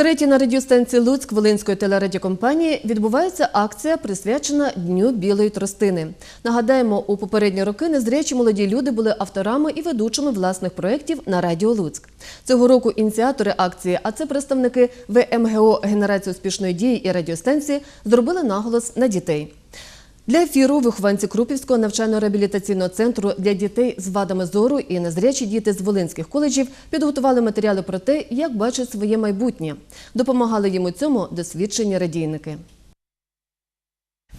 Втретє на радіостанції Луцьк Волинської телерадіокомпанії відбувається акція, присвячена Дню білої тростини. Нагадаємо, у попередні роки незрячі молоді люди були авторами і ведучими власних проєктів на Радіо Луцьк. Цього року ініціатори акції, а це представники ВМГО Генерації успішної дії і радіостанції, зробили наголос на дітей. Для ефіру вихованці Крупівського навчально-реабілітаційного центру для дітей з вадами зору і незрячі діти з волинських коледжів підготували матеріали про те, як бачать своє майбутнє. Допомагали їм у цьому досвідчені радійники.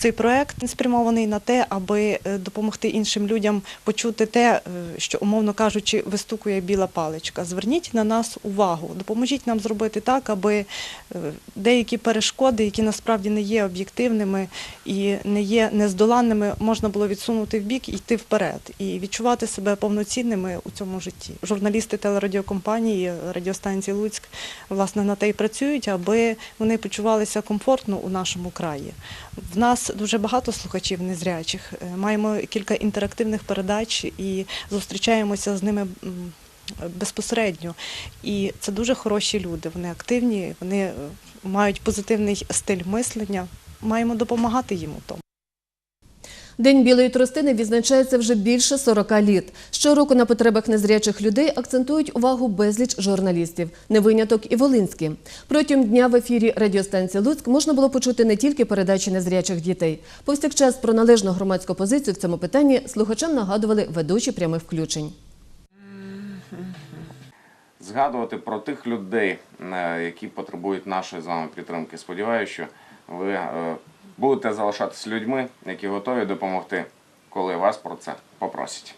Цей проект спрямований на те, аби е, допомогти іншим людям почути те, е, що, умовно кажучи, вистукує біла паличка. Зверніть на нас увагу, допоможіть нам зробити так, аби е, деякі перешкоди, які насправді не є об'єктивними і не є нездоланними, можна було відсунути в бік і йти вперед, і відчувати себе повноцінними у цьому житті. Журналісти телерадіокомпанії радіостанції Луцьк власне на те й працюють, аби вони почувалися комфортно у нашому краї. В нас дуже багато слухачів незрячих. Е, Маємо кілька інтерактивних передач і зустрічаємося з ними. Безпосередньо, і це дуже хороші люди. Вони активні, вони е, мають позитивний стиль мислення. Маємо допомагати їм у тому. День білої тростини відзначається вже більше 40 літ. Щороку на потребах незрячих людей акцентують увагу безліч журналістів, не виняток і волинські. Протягом дня в ефірі радіостанції Луцьк можна було почути не тільки передачі незрячих дітей. Повсякчас про належну громадську позицію в цьому питанні слухачам нагадували ведучі прямих включень. згадувати про тих людей, е, які потребують нашої з вами підтримки. Сподіваюся, що ви е, будете залишатися людьми, які готові допомогти, коли вас про це попросять.